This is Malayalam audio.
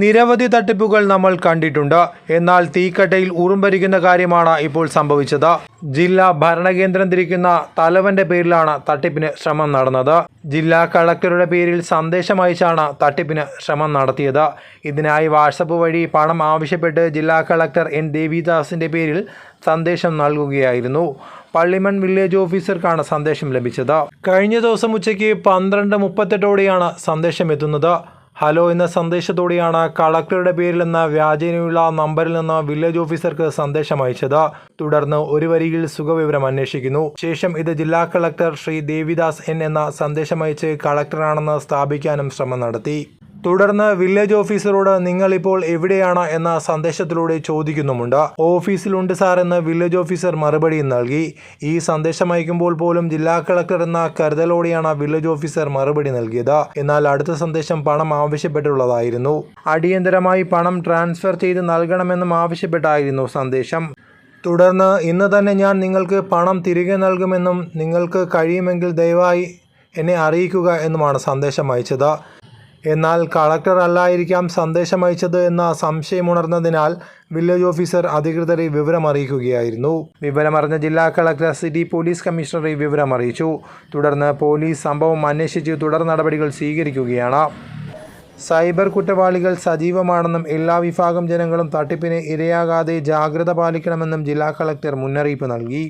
നിരവധി തട്ടിപ്പുകൾ നമ്മൾ കണ്ടിട്ടുണ്ട്. എന്നാൽ തീക്കട്ടയിൽ ഉറുമ്പരിക്കുന്ന കാര്യമാണ് ഇപ്പോൾ സംഭവിച്ചത്. ജില്ലാ ഭരണകേന്ദ്രം തിരിക്കുന്ന തലവന്റെ പേരിലാണ് തട്ടിപ്പിന് ശ്രമം നടന്നത്. ജില്ലാ കളക്ടറുടെ പേരിൽ സന്ദേശം അയച്ചാണ് തട്ടിപ്പിന് ശ്രമം നടത്തിയത്. ഇതിനായി വാട്സപ്പ് വഴി പണം ആവശ്യപ്പെട്ട് ജില്ലാ കളക്ടർ എൻ. ദേവിദാസിന്റെ പേരിൽ സന്ദേശം നൽകുകയായിരുന്നു. പള്ളിമൺ വില്ലേജ് ഓഫീസർക്കാണ് സന്ദേശം ലഭിച്ചത്. കഴിഞ്ഞ ദിവസം ഉച്ചയ്ക്ക് പന്ത്രണ്ട് മുപ്പത്തെട്ടോടെയാണ് സന്ദേശം എത്തുന്നത്. ഹലോ എന്ന സന്ദേശത്തോടെയാണ് കളക്ടറുടെ പേരിൽ പേരിലെന്ന വ്യാജേനയുള്ള നമ്പറിൽ നിന്ന് വില്ലേജ് ഓഫീസർക്ക് സന്ദേശം അയച്ചത്. തുടർന്ന് ഒരു വരിയിൽ സുഖവിവരം അന്വേഷിക്കുന്നു. ശേഷം ഇത് ജില്ലാ കളക്ടർ ശ്രീ ദേവിദാസ് എൻ എന്ന സന്ദേശം അയച്ച് കളക്ടറാണെന്ന് സ്ഥാപിക്കാനും ശ്രമം നടത്തി. തുടർന്ന് വില്ലേജ് ഓഫീസറോട് നിങ്ങൾ ഇപ്പോൾ എവിടെയാണ്? എന്ന സന്ദേശത്തിലൂടെ ചോദിക്കുന്നുമുണ്ട്. ഓഫീസിലുണ്ട് സാർ എന്ന് വില്ലേജ് ഓഫീസർ മറുപടി നൽകി. ഈ സന്ദേശം അയക്കുമ്പോൾ പോലും ജില്ലാ കളക്ടർ എന്ന കരുതലോടെയാണ് വില്ലേജ് ഓഫീസർ മറുപടി നൽകിയത്. എന്നാൽ അടുത്ത സന്ദേശം പണം ആവശ്യപ്പെട്ടുള്ളതായിരുന്നു അടിയന്തരമായി പണം ട്രാൻസ്ഫർ ചെയ്ത് നൽകണമെന്നും ആവശ്യപ്പെട്ടായിരുന്നു സന്ദേശം. തുടർന്ന് ഇന്ന് തന്നെ ഞാൻ നിങ്ങൾക്ക് പണം തിരികെ നൽകുമെന്നും നിങ്ങൾക്ക് കഴിയുമെങ്കിൽ ദയവായി എന്നെ അറിയിക്കുക എന്നുമാണ് സന്ദേശം അയച്ചത്. എന്നാൽ കളക്ടർ അല്ലായിരിക്കാം സന്ദേശം അയച്ചത് എന്ന സംശയമുണർന്നതിനാൽ വില്ലേജ് ഓഫീസർ അധികൃതരെ വിവരം അറിയിക്കുകയായിരുന്നു വിവരമറിഞ്ഞ ജില്ലാ കളക്ടർ സിറ്റി പോലീസ് കമ്മീഷണറെ വിവരം അറിയിച്ചു തുടർന്ന് പോലീസ് സംഭവം അന്വേഷിച്ച് തുടർ നടപടികൾ സ്വീകരിക്കുകയാണ്. സൈബർ കുറ്റവാളികൾ സജീവമാണെന്നും എല്ലാ വിഭാഗം ജനങ്ങളും തട്ടിപ്പിന് ഇരയാകാതെ ജാഗ്രത പാലിക്കണമെന്നും ജില്ലാ കളക്ടർ മുന്നറിയിപ്പ് നൽകി.